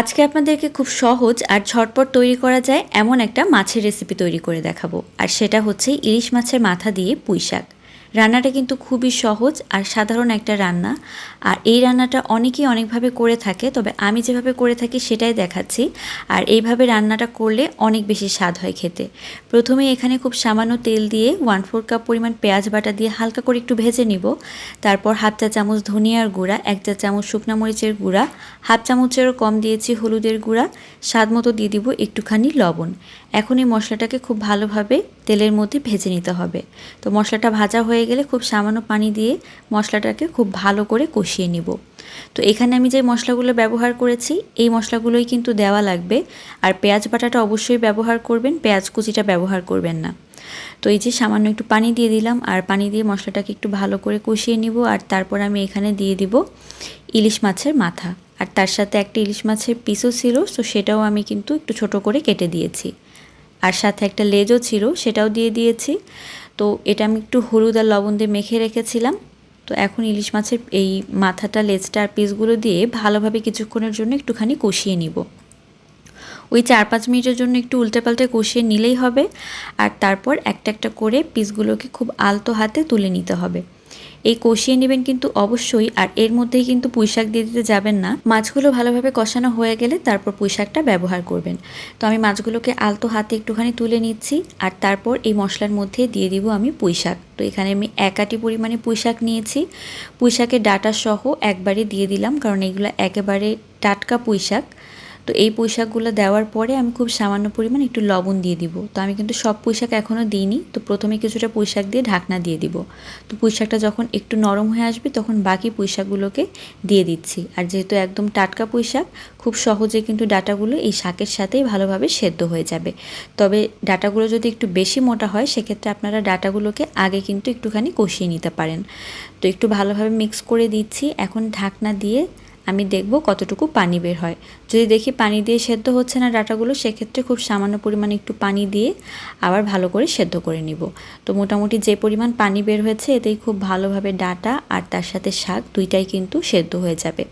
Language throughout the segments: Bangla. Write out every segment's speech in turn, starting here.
আজকে আপনাদেরকে খুব সহজ আর ঝটপট তৈরি করা যায় এমন একটা মাছের রেসিপি তৈরি করে দেখাবো। আর সেটা হচ্ছে ইলিশ মাছের মাথা দিয়ে পুঁই শাক রান্নাটা কিন্তু খুবই সহজ আর সাধারণ একটা রান্না। আর এই রান্নাটা অনেকেই অনেকভাবে করে থাকে, তবে আমি যেভাবে করে থাকি সেটাই দেখাচ্ছি। আর এইভাবে রান্নাটা করলে অনেক বেশি স্বাদ হয় খেতে। প্রথমে এখানে খুব সামান্য তেল দিয়ে ওয়ান ফোর কাপ পরিমাণ পেঁয়াজ বাটা দিয়ে হালকা করে একটু ভেজে নিব। তারপর হাফ চা চামচ ধনিয়ার গুঁড়া, এক চা চামচ শুকনো মরিচের গুঁড়া হাফ চামচেরও কম দিয়েছি হলুদের গুঁড়া, স্বাদ মতো দিয়ে দিব একটুখানি লবণ। এখন এই মশলাটাকে খুব ভালোভাবে তেলের মধ্যে ভেজে নিতে হবে। তো মশলাটা ভাজা হয়ে গেলে খুব সামান্য পানি দিয়ে মশলাটাকে খুব ভালো করে কষিয়ে নিব। তো এখানে আমি যে মশলাগুলো ব্যবহার করেছি, এই মশলাগুলোই কিন্তু দেওয়া লাগবে। আর পেঁয়াজ বাটাটা অবশ্যই ব্যবহার করবেন, পেঁয়াজ কুচিটা ব্যবহার করবেন না। তো এই যে সামান্য একটু পানি দিয়ে দিলাম, আর পানি দিয়ে মশলাটাকে একটু ভালো করে কষিয়ে নিব, আর তারপর আমি এখানে দিয়ে দিব ইলিশ মাছের মাথা। আর তার সাথে একটা ইলিশ মাছের পিসও ছিল, তো সেটাও আমি কিন্তু একটু ছোট করে কেটে দিয়েছি। আর সাথে একটা লেজও ছিল, সেটাও দিয়ে দিয়েছি। তো এটা আমি একটু হলুদ আর লবণ দিয়ে মেখে রেখেছিলাম। তো এখন ইলিশ মাছের এই মাথাটা, লেজটা আর পিসগুলো দিয়ে ভালোভাবে কিছুক্ষণের জন্য একটুখানি কষিয়ে নিব। ওই চার পাঁচ মিনিটের জন্য একটু উল্টে পাল্টে কষিয়ে নিলেই হবে। আর তারপর একটা একটা করে পিসগুলোকে খুব আলতো হাতে তুলে নিতে হবে। এই কষিয়ে নেবেন কিন্তু অবশ্যই, আর এর মধ্যেই কিন্তু পুঁইশাক দিয়ে দিতে যাবেন না। মাছগুলো ভালোভাবে কষানো হয়ে গেলে তারপর পুঁইশাকটা ব্যবহার করবেন। তো আমি মাছগুলোকে আলতো হাতে একটুখানি তুলে নিচ্ছি, আর তারপর এই মশলার মধ্যে দিয়ে দিব আমি পুঁইশাক। তো এখানে আমি এক আটি পরিমাণে পুঁইশাক নিয়েছি। পুঁইশাকের ডাটা সহ একবারে দিয়ে দিলাম, কারণ এগুলো একেবারে টাটকা পুঁইশাক। তো এই পুঁইশাকগুলো দেওয়ার পরে আমি খুব সামান্য পরিমাণ একটু লবণ দিয়ে দিব। তো আমি কিন্তু সব পুঁইশাক এখনও দিইনি। তো প্রথমে কিছুটা পুঁইশাক দিয়ে ঢাকনা দিয়ে দিব। তো পুঁইশাকটা যখন একটু নরম হয়ে আসবে তখন বাকি পুঁইশাকগুলোকে দিয়ে দিচ্ছি। আর যেহেতু একদম টাটকা পুঁইশাক খুব সহজে কিন্তু ডাটাগুলো এই শাকের সাথেই ভালোভাবে সেদ্ধ হয়ে যাবে। তবে ডাটাগুলো যদি একটু বেশি মোটা হয়, সেক্ষেত্রে আপনারা ডাটাগুলোকে আগে কিন্তু একটুখানি কষিয়ে নিতে পারেন। তো একটু ভালোভাবে মিক্স করে দিচ্ছি। এখন ঢাকনা দিয়ে আমি দেখব কতটুকু পানি বের হয়। যদি দেখি পানি দিয়ে সেদ্ধ হচ্ছে না ডাটাগুলো, সেক্ষেত্রে খুব সামান্য পরিমাণে একটু পানি দিয়ে আবার ভালো করে সেদ্ধ করে নিব। তো মোটামুটি যে পরিমাণ পানি বের হয়েছে, এতেই খুব ভালোভাবে ডাটা আর তার সাথে শাক দুইটাই কিন্তু সেদ্ধ হয়ে যাবে।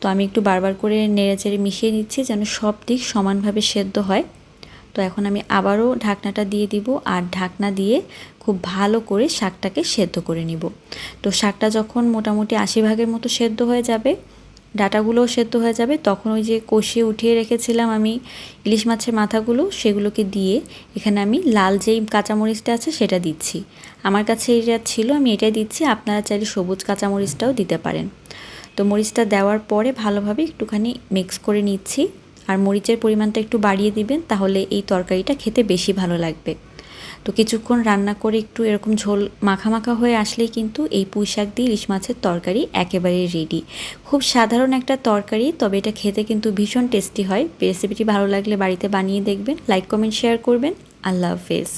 তো আমি একটু বারবার করে নেড়ে চেড়ে মিশিয়ে নিচ্ছি যেন সব দিক সমানভাবে সেদ্ধ হয়। তো এখন আমি আবারও ঢাকনাটা দিয়ে দিব আর ঢাকনা দিয়ে খুব ভালো করে শাকটাকে সেদ্ধ করে নিব। তো শাকটা যখন মোটামুটি আশি ভাগের মতো সেদ্ধ হয়ে যাবে ডাটাগুলোও সেদ্ধ হয়ে যাবে। তখন ওই যে কষিয়ে উঠিয়ে রেখেছিলাম আমি ইলিশ মাছের মাথাগুলো, সেগুলোকে দিয়ে এখানে আমি লাল যেই কাঁচামরিচটা আছে সেটা দিচ্ছি। আমার কাছে এটা ছিল, আমি এটাই দিচ্ছি, আপনারা চাইলে সবুজ কাঁচামরিচটাও দিতে পারেন। তো মরিচটা দেওয়ার পরে ভালোভাবে একটুখানি মিক্স করে নিচ্ছি। আর মরিচের পরিমাণটা একটু বাড়িয়ে দিবেন, তাহলে এই তরকারিটা খেতে বেশি ভালো লাগবে। তো কিছুক্ষণ রান্না করে একটু এরকম ঝোল মাখা মাখা হয়ে আসলেই কিন্তু এই পুঁই শাক দিয়ে ইলিশ মাছের তরকারি একেবারে রেডি খুব সাধারণ একটা তরকারি, তবে এটা খেতে কিন্তু ভীষণ টেস্টি হয়। রেসিপিটি ভালো লাগলে বাড়িতে বানিয়ে দেখবেন লাইক কমেন্ট শেয়ার করবেন। আল্লাহ হাফেজ।